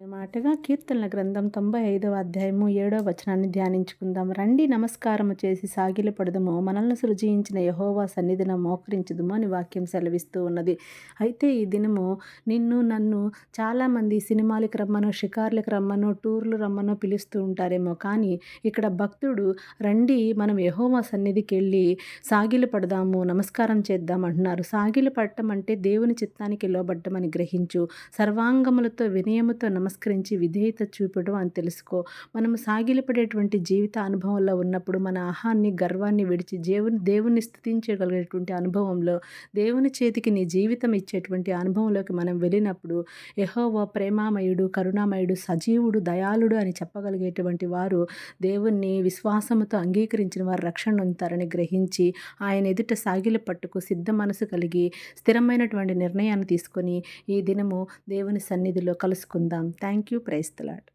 మాటగా కీర్తనల గ్రంథం తొంభై ఐదవ అధ్యాయము ఏడవ వచనాన్ని ధ్యానించుకుందాం. రండి నమస్కారము చేసి సాగిలి పడదము. మనల్ని సృజించిన యహోవా సన్నిధిన మోకరించదుము అని వాక్యం సెలవిస్తూ ఉన్నది. అయితే ఈ దినము నిన్ను నన్ను చాలామంది సినిమాలకు రమ్మనో షికార్లకు రమ్మనో టూర్లు రమ్మనో పిలుస్తూ ఉంటారేమో. కానీ ఇక్కడ భక్తుడు రండి మనం యహోవా సన్నిధికి వెళ్ళి సాగిలి పడదాము నమస్కారం చేద్దాం అంటున్నారు. సాగిలి పడటం అంటే దేవుని చిత్తానికి లోబడ్డమని గ్రహించు. సర్వాంగములతో వినయముతో నమస్కరించి విధేయత చూపడం అని తెలుసుకో. మనం సాగిలపడేటువంటి జీవిత అనుభవంలో ఉన్నప్పుడు మన ఆహాన్ని గర్వాన్ని విడిచి దేవుని దేవుని స్థుతించగలిగేటువంటి అనుభవంలో దేవుని చేతికి నీ జీవితం ఇచ్చేటువంటి అనుభవంలోకి మనం వెళ్ళినప్పుడు యహోవ ప్రేమామయుడు కరుణామయుడు సజీవుడు దయాళుడు అని చెప్పగలిగేటువంటి వారు దేవుణ్ణి విశ్వాసముతో అంగీకరించిన వారు రక్షణ ఉంటారని గ్రహించి ఆయన ఎదుట సాగిల పట్టుకు సిద్ధ మనసు కలిగి స్థిరమైనటువంటి నిర్ణయాన్ని తీసుకొని ఈ దినము దేవుని సన్నిధిలో కలుసుకుందాం. Thank you price Lad